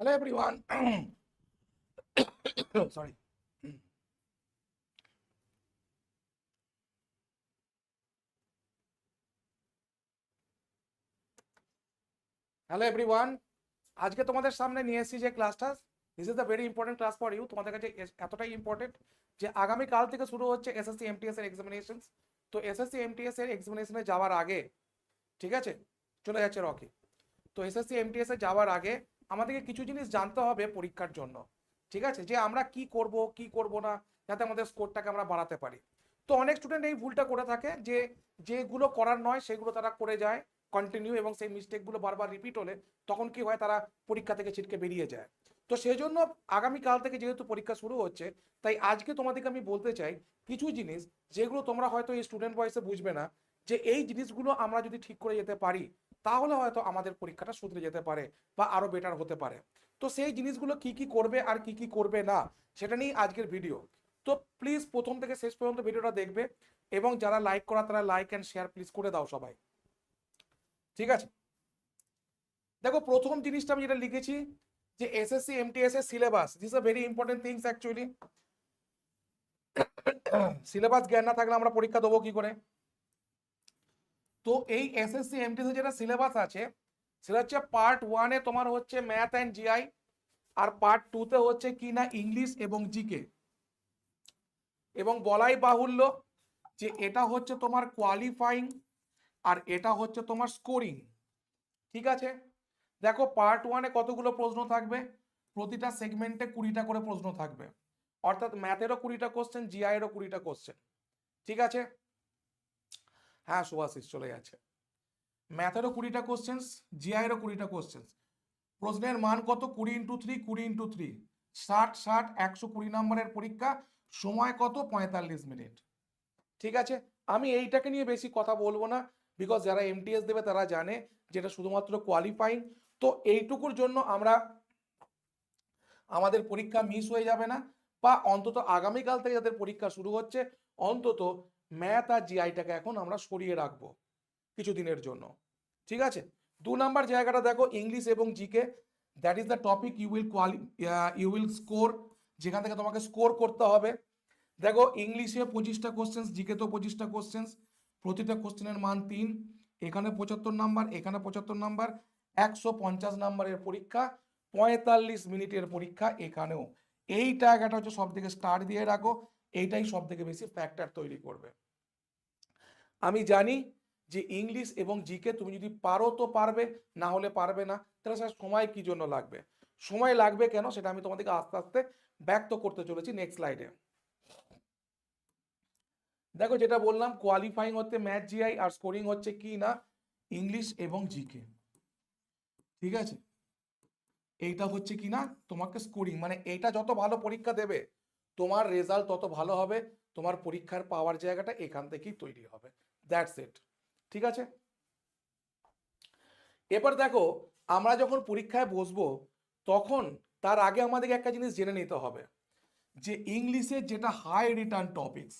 Hello, everyone. Sorry. Hello everyone আজকে তোমাদের সামনে নিয়ে এসেছি যে ক্লাসটা this is the very important class for you তোমাদের কাছে এতটাই ইম্পর্টেন্ট যে আগামী কাল থেকে শুরু হচ্ছে এসএসসি এমটিএস এর এক্সামিনেশন তো এসএসসি এমটিএস এর এক্সামিনেশনে যাওয়ার আগে, ঠিক আছে? চলে যাচ্ছে রকি। তো এসএসসি এমটিএস এ যাওয়ার আগে আমাদেরকে কিছু জিনিস জানতে হবে পরীক্ষার জন্য। ঠিক আছে? যে আমরা কি করব কি করব না, যাতে আমাদের স্কোরটাকে আমরা বাড়াতে পারি। তো অনেক স্টুডেন্ট এই ভুলটা করে থাকে যে যেগুলো করার নয়, সেগুলো তারা করে যায় কন্টিনিউ এবং সেই মিস্টেকগুলো বারবার রিপিট হলে তখন কি হয়, তারা পরীক্ষা থেকে ছিটকে বেরিয়ে যায়। তো সেই জন্য আগামীকাল থেকে যেহেতু পরীক্ষা শুরু হচ্ছে, তাই আজকে তোমাদেরকে আমি বলতে চাই কিছু জিনিস যেগুলো তোমরা হয়তো এই স্টুডেন্ট বয়সে বুঝবে না, যে এই জিনিসগুলো আমরা যদি ঠিক করে যেতে পারি তাহলে হয়তো আমাদের পরীক্ষাটা শুধরে যেতে পারে বা আরও বেটার হতে পারে। তো সেই জিনিসগুলো কি কি করবে আর কি কি করবে না, সেটা নিয়ে আজকের ভিডিও তো প্লিজ প্রথম থেকে শেষ পর্যন্ত ভিডিওটা দেখবে এবং যারা লাইক করা তারা লাইক অ্যান্ড শেয়ার প্লিজ করে দাও সবাই। ঠিক আছে? দেখো, প্রথম জিনিসটা আমি যেটা লিখেছি যে এসএসসি এমটিএস এর syllabus this are very important things actually syllabus জ্ঞান না থাকলে আমরা পরীক্ষা দেবো কি করে? তো এই এসএসসি এমটিএস এর যেটা সিলেবাস আছে, সেটা হচ্ছে পার্ট ওয়ানে তোমার হচ্ছে ম্যাথ অ্যান্ড জিআই আর পার্ট টুতে হচ্ছে কি না ইংলিশ এবং জিকে এবং বলাই বাহুল্য যে এটা হচ্ছে তোমার কোয়ালিফাইং আর এটা হচ্ছে তোমার স্কোরিং ঠিক আছে? দেখো পার্ট ওয়ানে কতগুলো প্রশ্ন থাকবে? প্রতিটা সেগমেন্টে কুড়িটা করে প্রশ্ন থাকবে। অর্থাৎ ম্যাথেরও কুড়িটা কোশ্চেন জিআইয়েরও কুড়িটা কোশ্চেন ঠিক আছে? হ্যাঁ সুভাশিস চলে যাচ্ছে ম্যাথেরও কুড়িটা কোশ্চেন্স জিআইয়েরও কুড়িটা কোশ্চেন্স প্রশ্নের মান কত? কুড়ি ইন্টু থ্রি কুড়ি ইন্টু থ্রি ষাট ষাট, একশো কুড়ি নম্বরের পরীক্ষা, সময় কত? পঁয়তাল্লিশ মিনিট। ঠিক আছে? আমি এইটাকে নিয়ে বেশি কথা বলব না বিকজ যারা এমটিএস দেবে তারা জানে যেটা শুধুমাত্র কোয়ালিফাইং তো এইটুকুর জন্য আমরা আমাদের পরীক্ষা মিস হয়ে যাবে না, বা অন্তত আগামীকাল থেকে যাদের পরীক্ষা শুরু হচ্ছে, অন্তত ম্যাথ আর জিআইটাকে এখন আমরা সরিয়ে রাখব কিছুদিনের জন্য। ঠিক আছে? দু নাম্বার জায়গাটা দেখো, ইংলিশ এবং GK that is the topic you will qualify you will score যেখান থেকে তোমাকে স্কোর করতে হবে। দেখো, ইংলিশে পঁচিশটা কোশ্চেন্স জিকে তো পঁচিশটা কোশ্চেন্স প্রতিটা কোশ্চেনের মান তিন। এখানে পঁচাত্তর নাম্বার, এখানে পঁচাত্তর নাম্বার, একশো পঞ্চাশ নাম্বারের পরীক্ষা, পঁয়তাল্লিশ মিনিটের পরীক্ষা এখানেও। এই জায়গাটা হচ্ছে সব থেকে স্টার দিয়ে রাখো। এইটাই সব থেকে বেশি ফ্যাক্টর তৈরি করবে। আমি জানি যে ইংলিশ এবং জিকে তুমি যদি পারো তো পারবে, না হলে পারবে না, তাহলে স্যার সময় কি জন্য লাগবে? সময় লাগবে কেন? সেটা আমি তোমাদেরকে আস্তে আস্তে ব্যক্ত করতে চলেছি নেক্সট স্লাইডে দেখো যেটা বললাম কোয়ালিফাইং হচ্ছে ম্যাথ জিআই আর স্কোরিং হচ্ছে কি না? ইংলিশ এবং জিকে ঠিক আছে? এইটা হচ্ছে কি না? তোমাকে স্কোরিং মানে এইটা যত ভালো পরীক্ষা দেবে তোমার রেজাল্ট তত ভালো হবে, তোমার পরীক্ষার পাওয়ার জায়গাটা এখান থেকেই তৈরি হবে। দ্যাটস ইট ঠিক আছে? এবার দেখো, আমরা যখন পরীক্ষায় বসবো, তখন তার আগে আমাদেরকে একটা জিনিস জেনে নিতে হবে, যে ইংলিশে যেটা high return topics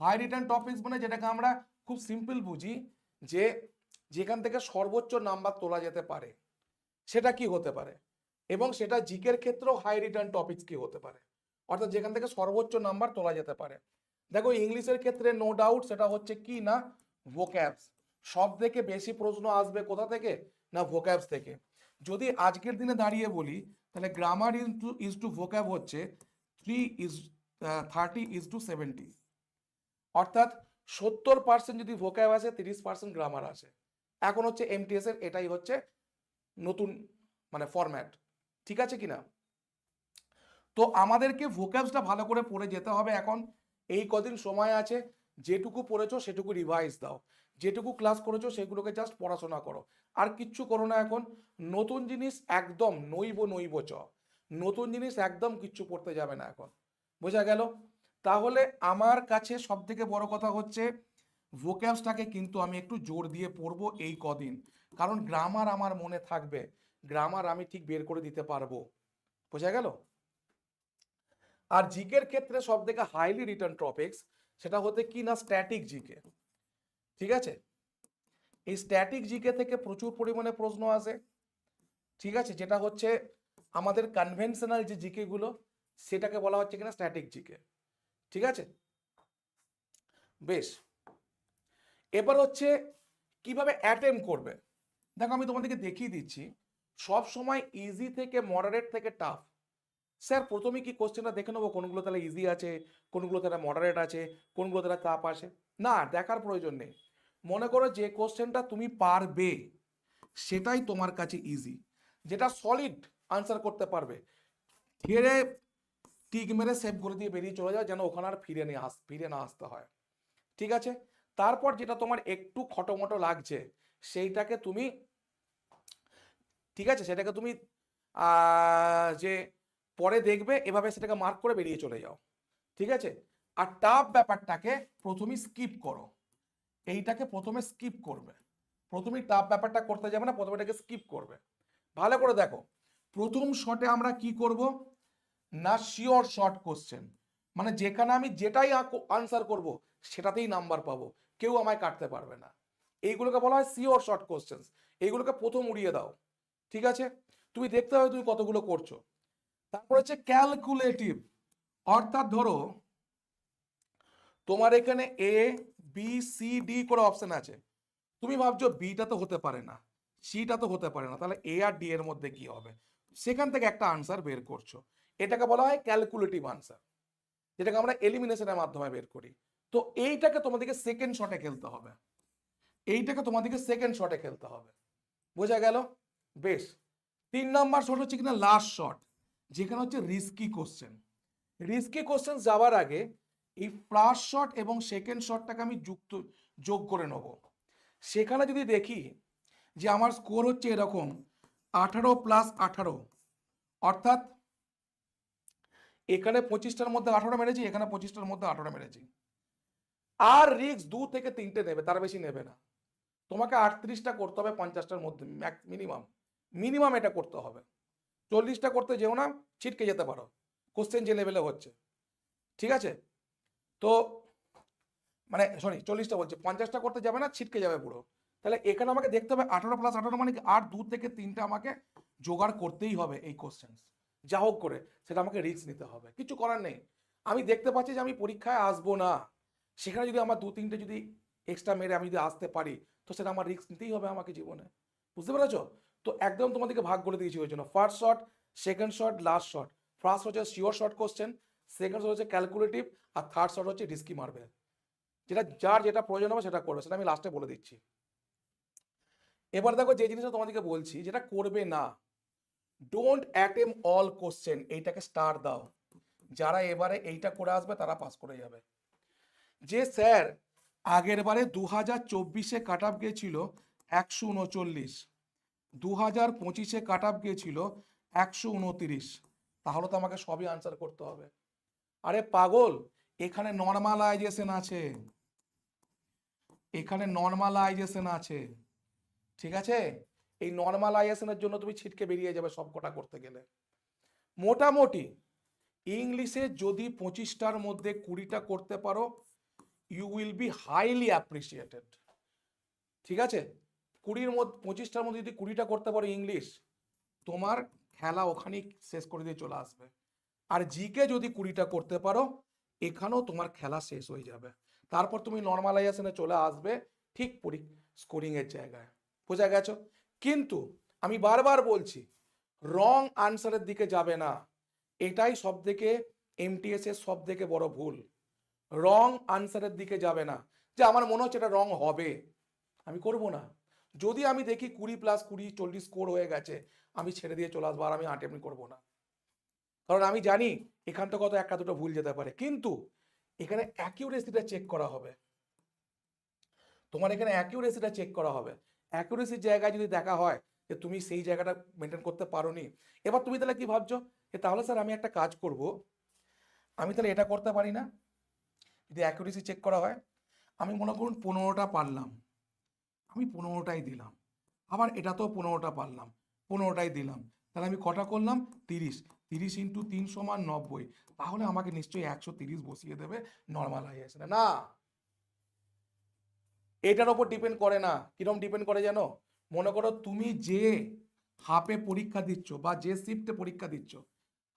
high return topics মানে যেটাকে আমরা খুব সিম্পল বুঝি, যে যেখান থেকে সর্বোচ্চ নাম্বার তোলা যেতে পারে, সেটা কি হতে পারে? এবং সেটা জিকের ক্ষেত্রেও হাই রিটার্ন টপিকস কি হতে পারে? অর্থাৎ যেখান থেকে সর্বোচ্চ নাম্বার তোলা যেতে পারে। দেখো, ইংলিশের ক্ষেত্রে নো ডাউট সেটা হচ্ছে কি না? ভোক্যাবস সব থেকে বেশি প্রশ্ন আসবে কোথা থেকে? না ভোক্যাবস থেকে। যদি আজকের দিনে দাঁড়িয়ে বলি, তাহলে grammar is two is two vocab হচ্ছে three is thirty is two seventy অর্থাৎ সত্তর পার্সেন্ট যদি ভোক্যাব আসে, তিরিশ পার্সেন্ট গ্রামার আসে। এখন হচ্ছে এমটিএস এর এটাই হচ্ছে নতুন মানে ফরম্যাট ঠিক আছে কি না? তো আমাদেরকে ভোক্যাবসটা ভালো করে পড়ে যেতে হবে। এখন এই কদিন সময় আছে, যেটুকু পড়েছো সেটুকু রিভাইজ দাও। যেটুকু ক্লাস করেছ সেগুলোকে জাস্ট পড়াশোনা করো। আর কিচ্ছু করো না এখন। নতুন জিনিস একদম নইব নইব চ। নতুন জিনিস একদম কিচ্ছু পড়তে যাবে না এখন। বোঝা গেল? তাহলে আমার কাছে সব থেকে বড় কথা হচ্ছে ভোক্যাবসটাকে কিন্তু আমি একটু জোর দিয়ে পড়ব এই কদিন। কারণ গ্রামার আমার মনে থাকবে। গ্রামার আমি ঠিক বের করে দিতে পারব। বোঝা গেল? আর জিকের ক্ষেত্রে সব থেকে হাইলি রিটার্ন টপিক্স সেটা হতে কি না স্ট্যাটিক জিকে ঠিক আছে? এই স্ট্যাটিক জিকে থেকে প্রচুর পরিমাণে প্রশ্ন আসে। ঠিক আছে? যেটা হচ্ছে আমাদের কনভেনশনাল যে জিকে গুলো, সেটাকে বলা হচ্ছে কিনা স্ট্যাটিক জিকে ঠিক আছে? বেশ। এবার হচ্ছে কীভাবে অ্যাটেম্প করবে? দেখো, আমি তোমাদেরকে দেখিয়ে দিচ্ছি। সব সময় ইজি থেকে মডারেট থেকে টাফ স্যার প্রথমে কি কোশ্চেনটা দেখে নেব? কোনগুলো তাহলে ইজি আছে? কোনগুলো তাহলে মডারেট আছে? কোনগুলো তাহলে টাফ আছে? না, দেখার প্রয়োজন নেই। মনে করো যে কোশ্চেনটা তুমি পারবে, সেটাই তোমার কাছে ইজি যেটা সলিড আনসার করতে পারবে। ধীরে টিক মেরে সেভ করে দিয়ে বেরিয়ে চলে যাও, যেন ওখানে আর ফিরে নিয়ে আস ফিরে না আসতে হয়। ঠিক আছে? তারপর যেটা তোমার একটু খটোমটো লাগছে, সেইটাকে তুমি, ঠিক আছে? সেটাকে তুমি যে পরে দেখবে, এভাবে সেটাকে মার্ক করে বেরিয়ে চলে যাও। ঠিক আছে? আর টাফ ব্যাপারটাকে প্রথমে স্কিপ করো। এইটাকে প্রথমে স্কিপ করবে। প্রথমেই টাফ ব্যাপারটা করতে যাবে না, প্রথমে এটাকে স্কিপ করবে। ভালো করে দেখো। প্রথম শটে আমরা কি করব? না শিওর শর্ট কোশ্চেন মানে যেখানে আমি যেটাই আনসার করব, সেটাতেই নাম্বার পাবো। কেউ আমায় কাটতে পারবে না। এইগুলোকে বলা হয় শিওর শর্ট কোশ্চেন্স এইগুলোকে প্রথম উড়িয়ে দাও। ঠিক আছে? তুমি দেখতে হবে তুমি কতগুলো করছ। তারপর হচ্ছে ক্যালকুলেটিভ অর্থাৎ ধরো, তোমার এখানে এ বি সি ডি করে অপশন আছে। তুমি ভাবছ বিটা তো হতে পারে না সিটা তো হতে পারে না, তাহলে এ আর ডি এর মধ্যে কি হবে? সেখান থেকে একটা আনসার বের করছ। এটাকে বলা হয় ক্যালকুলেটিভ আনসার যেটাকে আমরা এলিমিনেশনের মাধ্যমে বের করি। তো এইটাকে তোমাদেরকে সেকেন্ড শটে খেলতে হবে। এইটাকে তোমাদেরকে সেকেন্ড শটে খেলতে হবে। বোঝা গেল? বেশ। তিন নাম্বার শট হচ্ছে কিনা লাস্ট শট যেখানে হচ্ছে রিস্কি কোশ্চেন রিস্কি কোশ্চেন যাওয়ার আগে এই ফার্স্ট শট এবং সেকেন্ড শটটাকে আমি যুক্ত, যোগ করে নেব। সেখানে যদি দেখি যে আমার স্কোর হচ্ছে এরকম আঠারো প্লাস আঠারো, অর্থাৎ এখানে পঁচিশটার মধ্যে আঠারো মেরেছি, এখানে পঁচিশটার মধ্যে আঠারো মেরেছি। আর রিক্স দু থেকে তিনটে নেবে, তার বেশি নেবে না। তোমাকে আটত্রিশটা করতে হবে পঞ্চাশটার মধ্যে মিনিমাম মিনিমাম এটা করতে হবে। চল্লিশটা করতে যেও না, ছিটকে যেতে পারো। কোশ্চেন যে লেভেলে হচ্ছে। ঠিক আছে? তো মানে সরি চল্লিশটা বলছে, পঞ্চাশটা করতে যাবে না, ছিটকে যাবে পুরো। তাহলে এখানে আমাকে দেখতে হবে আঠারো প্লাস আঠারো মানে আর দু থেকে তিনটা আমাকে জোগাড় করতেই হবে এই কোশ্চেন যা হোক করে, সেটা আমাকে রিস্ক নিতে হবে। কিছু করার নেই। আমি দেখতে পাচ্ছি যে আমি পরীক্ষায় আসব না। সেখানে যদি আমার দু তিনটে যদি এক্সট্রা মেরে আমি যদি আসতে পারি, তো সেটা আমার রিস্ক নিতেই হবে আমাকে জীবনে। বুঝতে পেরেছ? তো একদম তোমাদেরকে ভাগ করে দিয়েছি ওই জন্য। First shot second shot last shot first হচ্ছে sure short question second shot হচ্ছে ক্যালকুলেটিভ আর থার্ড শট হচ্ছে রিস্কি মারবে যেটা যার যেটা প্রয়োজন হবে সেটা করবে, সেটা আমি লাস্টে বলে দিচ্ছি। এবার দেখো যে জিনিসটা তোমাদেরকে বলছি, যেটা করবে না ডোন্ট অ্যাটেম অল কোশ্চেন এইটাকে স্টার দাও। যারা এবারে এইটা করে আসবে, তারা পাস করে যাবে। যে স্যার আগের বারে দু হাজার চব্বিশে কাট আপ গিয়েছিল একশো উনচল্লিশ। দু হাজার পঁচিশে কাট আপ গিয়েছিল একশো উনতিরিশ। তাহলে তো আমাকে সবই আনসার করতে হবে। আরে পাগল, এখানে নর্মালাইজেশন আছে। এখানে নর্মালাইজেশন আছে। ঠিক আছে? এই নর্মালাইজেশনের জন্য তুমি ছিটকে বেরিয়ে যাবে সব কটা করতে গেলে। মোটামুটি, ইংলিশে যদি পঁচিশটার মধ্যে কুড়িটা করতে পারো you will be highly appreciated ঠিক আছে? কুড়ির মধ্যে, পঁচিশটার মধ্যে যদি কুড়িটা করতে পারো ইংলিশ, তোমার খেলা ওখানেই শেষ করে দিয়ে চলে আসবে। আর জিকে যদি কুড়িটা করতে পারো, এখানেও তোমার খেলা শেষ হয়ে যাবে। তারপর তুমি নর্মালাইজেশনে চলে আসবে ঠিক পরি স্কোরিংয়ের জায়গায়। বোঝা গেছো? কিন্তু আমি বারবার বলছি রং আনসারের দিকে যাবে না। এটাই সব থেকে এমটিএস এর সব থেকে বড় ভুল। রং আনসারের দিকে যাবে না। যে আমার মনে হচ্ছে এটা রং হবে। আমি করব না। যদি আমি দেখি কুড়ি প্লাস কুড়ি চল্লিশ স্কোর হয়ে গেছে, আমি ছেড়ে দিয়ে চলে আসব আর আমি আট এমনি করব না। কারণ আমি জানি এখান থেকে কত একটা দুটো ভুল যেতে পারে। কিন্তু এখানে অ্যাকিউরেসিটা চেক করা হবে। তোমার এখানে অ্যাকিউরেসিটা চেক করা হবে। অ্যাকিউরেসির জায়গায় যদি দেখা হয় যে তুমি সেই জায়গাটা মেনটেন করতে পারো নি এবার তুমি তাহলে কি ভাবছ? যে তাহলে স্যার আমি একটা কাজ করব। আমি তাহলে এটা করতে পারি না। যদি অ্যাকিউরেসি চেক করা হয়, আমি মনে করুন পনেরোটা পারলাম। আমি পনেরোটাই দিলাম। আবার এটাতেও পনেরোটা পারলাম, পনেরোটাই দিলাম। তাহলে আমি কটা করলাম? তিরিশ। তিরিশ ইন্টু তিন সমান নব্বই। তাহলে আমাকে নিশ্চয়ই একশো তিরিশ বসিয়ে দেবে নর্মাল হাইয়েস্ট না। এটার ওপর ডিপেন্ড করে না। কিরম ডিপেন্ড করে জানো? মনে করো তুমি যে হাফে পরীক্ষা দিচ্ছ বা যে শিফটে পরীক্ষা দিচ্ছ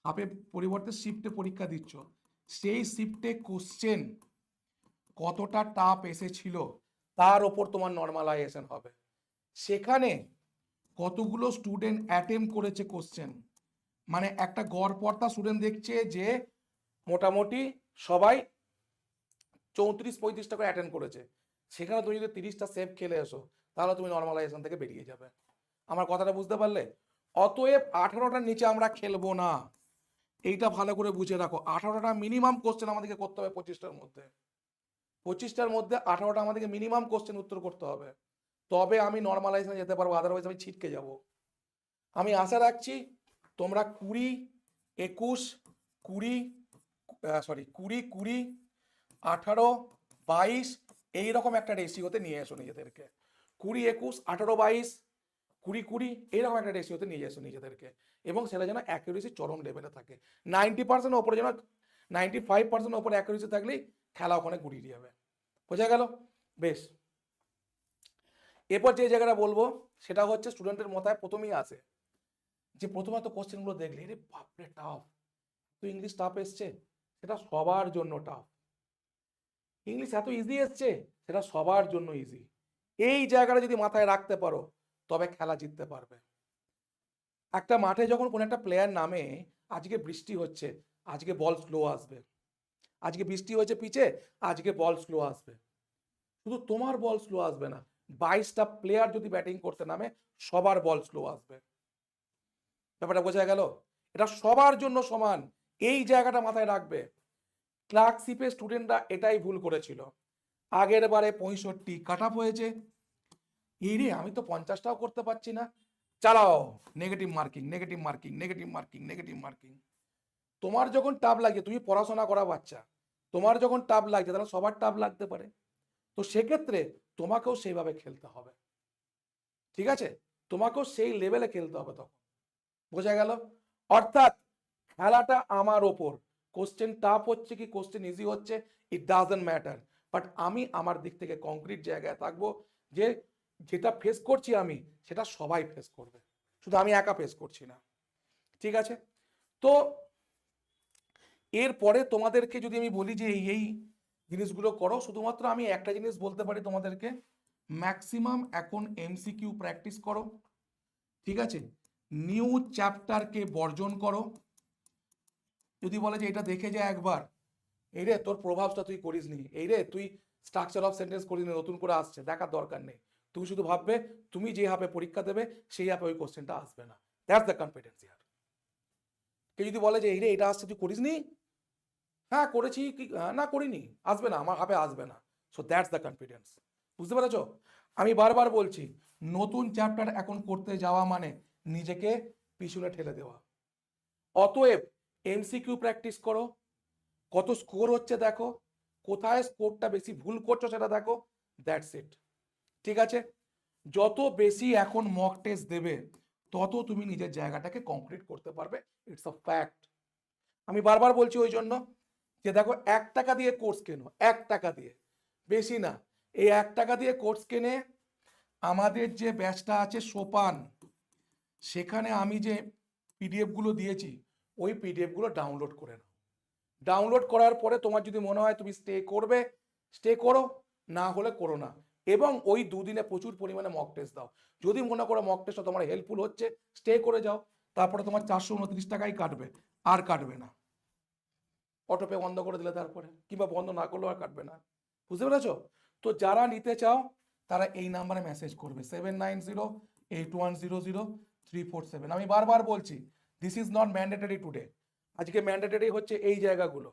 হাফে পরিবর্তে শিফটে পরীক্ষা দিচ্ছ, সেই শিফটে কোশ্চেন কতটা টাফ এসেছিল? তার ওপর তোমার নর্মালাইজেশন হবে। সেখানে কতগুলো স্টুডেন্ট অ্যাটেম্প করেছে কোশ্চেন মানে একটা গড়পড়তা স্টুডেন্ট দেখছে যে মোটামুটি সবাই চৌত্রিশ, পঁয়ত্রিশটা করে অ্যাটেন্ড করেছে। সেখানে তুমি যদি তিরিশটা সেভ খেলে এসো, তাহলে তুমি নর্মালাইজেশন থেকে বেরিয়ে যাবে। আমার কথাটা বুঝতে পারলে? অতএব আঠারোটার নিচে আমরা খেলব না। এইটা ভালো করে বুঝে রাখো। আঠারোটা মিনিমাম কোশ্চেন আমাদেরকে করতে হবে পঁচিশটার মধ্যে। পঁচিশটার মধ্যে আঠারোটা আমাদেরকে মিনিমাম কোশ্চেন উত্তর করতে হবে। তবে আমি নর্মালাইজেশনে যেতে পারব আদারওয়াইজ আমি ছিটকে যাব। আমি আশা রাখছি তোমরা কুড়ি, একুশ, কুড়ি সরি কুড়ি কুড়ি, আঠারো, বাইশ, এইরকম একটা রেশিওতে নিয়ে এসো নিজেদেরকে। কুড়ি, একুশ, আঠারো, বাইশ, কুড়ি কুড়ি, এইরকম একটা রেশিওতে নিয়ে এসো নিজেদেরকে। এবং সেটা যেন অ্যাকুরেসি চরম লেভেলে থাকে। নাইনটি পার্সেন্ট ওপরে যেন নাইনটি ফাইভ পার্সেন্ট ওপরে অ্যাকুরেসি থাকলেই খেলা ওখানে গুড়িয়ে যাবে। বোঝা গেল? বেশ। এরপর যে জায়গাটা বলব, সেটা হচ্ছে স্টুডেন্টের মাথায় প্রথমেই আসে যে প্রথমে তো কোশ্চেনগুলো দেখলে রে বাপরে টাফ তো ইংলিশ টাফ এসছে? সেটা সবার জন্য টাফ ইংলিশ এত ইজি এসছে? সেটা সবার জন্য ইজি এই জায়গাটা যদি মাথায় রাখতে পারো, তবে খেলা জিততে পারবে। একটা মাঠে যখন কোনো একটা প্লেয়ার নামে, আজকে বৃষ্টি হচ্ছে, আজকে বল স্লো আসবে। আজকে বৃষ্টি হয়েছে পিচে, আজকে বল স্লো আসবে। শুধু তোমার বল স্লো আসবে না, বাইশটা প্লেয়ার যদি ব্যাটিং করতে নামে, সবার বল স্লো আসবে। ব্যাপারটা বোঝা গেল? এটা সবার জন্য সমান, এই জায়গাটা মাথায় রাখবে। ক্লার্কশিপের স্টুডেন্টরা এটাই ভুল করেছিল। আগের বারে পঁয়ষট্টি কাট আপ হয়েছে। এই রে, আমি তো পঞ্চাশটাও করতে পারছি না। চালাও negative marking negative marking negative marking negative marking তোমার যখন টাপ লাগে, তুমি পড়াশোনা করা বাচ্চা। তোমার যখন টাপ লাগছে, তাহলে সবার টাপ লাগতে পারে। তো সেক্ষেত্রে তোমাকেও সেইভাবে খেলতে হবে। ঠিক আছে? তোমাকেও সেই লেভেলে খেলতে হবে তখন। বোঝা গেল? অর্থাৎ খেলাটা আমার ওপর। কোশ্চেন টাফ হচ্ছে কি কোশ্চেন ইজি হচ্ছে ইট ডাজেন্ট ম্যাটার বাট আমি আমার দিক থেকে কংক্রিট জায়গায় থাকব যে, যেটা ফেস করছি আমি, সেটা সবাই ফেস করবে। শুধু আমি একা ফেস করছি না। ঠিক আছে? তো এরপরে তোমাদেরকে যদি আমি বলি যে এই এই জিনিসগুলো করো, শুধুমাত্র আমি একটা জিনিস বলতে পারি তোমাদেরকে ম্যাক্সিমাম এখন এমসিকিউ প্র্যাকটিস করো, ঠিক আছে? নিউ চ্যাপ্টারকে বর্জন করো। যদি বলে যে এটা দেখে যা একবার, এই রে তোর প্রভাবটা তুই করিস নি, এই রে তুই স্ট্রাকচার অফ সেন্টেন্স করিস নি, নতুন করে আসছে, দেখার দরকার নেই। তুমি শুধু ভাববে, তুমি যে হাপে পরীক্ষা দেবে, সেই হাপে ওই কোশ্চেনটা আসবে না। দ্যাটস দ্য কনফিডেন্স ইয়ার কেউ যদি বলে যে এই রে এটা আসছে, তুই করিস নি হ্যাঁ করেছি কি হ্যাঁ, না করিনি আসবে না আমার হাপে আসবে না। সো দ্যাটস দ্য কনফিডেন্স বুঝতে পেরেছ? আমি বারবার বলছি নতুন চ্যাপ্টার এখন করতে যাওয়া মানে নিজেকে পিছনে ঠেলে দেওয়া। অতএব এমসিকিউ প্র্যাকটিস করো। কত স্কোর হচ্ছে দেখো। কোথায় স্কোরটা বেশি ভুল করছ সেটা দেখো। দ্যাটস ইট ঠিক আছে? যত বেশি এখন মক টেস্ট দেবে তত তুমি নিজের জায়গাটাকে কমপ্লিট করতে পারবে। ইটস আ ফ্যাক্ট আমি বারবার বলছি ওই জন্য যে দেখো এক টাকা দিয়ে কোর্স কেনো? এক টাকা দিয়ে। বেশি না। এই এক টাকা দিয়ে কোর্স কেনে আমাদের যে ব্যাচটা আছে সোপান, সেখানে আমি যে পিডিএফগুলো দিয়েছি, ওই পিডিএফগুলো ডাউনলোড করে নাও। ডাউনলোড করার পরে তোমার যদি মনে হয় তুমি স্টে করবে স্টে করো, না হলে করো না। এবং ওই দুদিনে প্রচুর পরিমাণে মক টেস্ট দাও। যদি মনে করো মক টেস্টটা তোমার হেল্পফুল হচ্ছে স্টে করে যাও। তারপরে তোমার চারশো উনত্রিশ টাকাই কাটবে, আর কাটবে না। অটোপে বন্ধ করে দিলে তারপরে, কিংবা বন্ধ না করলেও আর কাটবে না। বুঝতে পেরেছ? তো যারা নিতে চাও, তারা এই নাম্বারে মেসেজ করবে। Seven nine zero eight one zero zero three four seven আমি বারবার বলছি this is not mandatory today আজকে ম্যান্ডেটরি হচ্ছে এই জায়গাগুলো,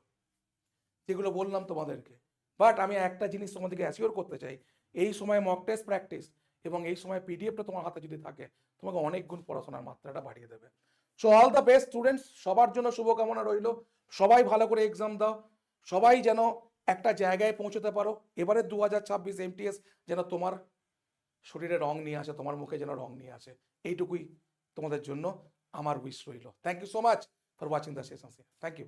যেগুলো বললাম তোমাদেরকে। বাট আমি একটা জিনিস তোমাদেরকে অ্যাসিওর করতে চাই, এই সময় মক টেস্ট প্র্যাকটিস এবং এই সময় পিডিএফটা তোমার হাতে যদি থাকে, তোমাকে অনেক গুণ পড়াশোনার মাত্রাটা বাড়িয়ে দেবে। So all the best students সবার জন্য শুভকামনা রইল। সবাই ভালো করে এক্সাম দাও। সবাই যেন একটা জায়গায় পৌঁছতে পারো। এবারে দু হাজার ছাব্বিশ এমটিএস যেন তোমার শরীরে রং নিয়ে আসে, তোমার মুখে যেন রং নিয়ে আসে। এইটুকুই তোমাদের জন্য আমার উইশ রইল। Thank you so much for watching the session thank you